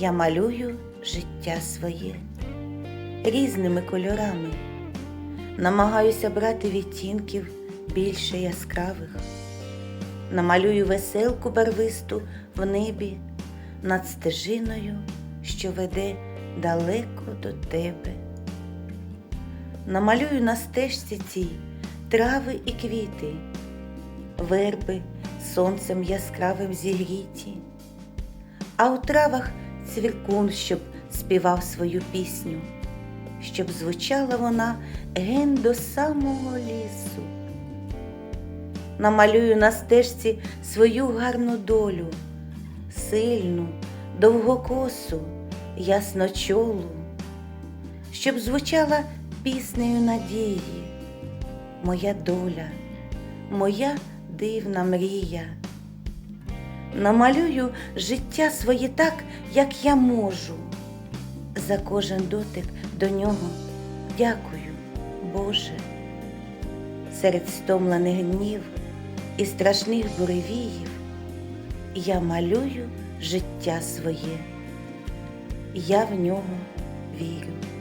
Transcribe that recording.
Я малюю життя своє різними кольорами, намагаюся брати відтінків більше яскравих, намалюю веселку барвисту в небі над стежиною, що веде далеко до тебе. Намалюю на стежці цій трави і квіти, верби сонцем яскравим зігріті, а у травах цвіркун, щоб співав свою пісню, щоб звучала вона ген до самого лісу. Намалюю на стежці свою гарну долю, сильну, довгокосу, ясночолу, щоб звучала піснею надії, моя доля, моя дивна мрія. Намалюю життя своє так, як я можу. За кожен дотик до нього дякую, Боже. Серед стомлених днів і страшних буревіїв я малюю життя своє, я в нього вірю.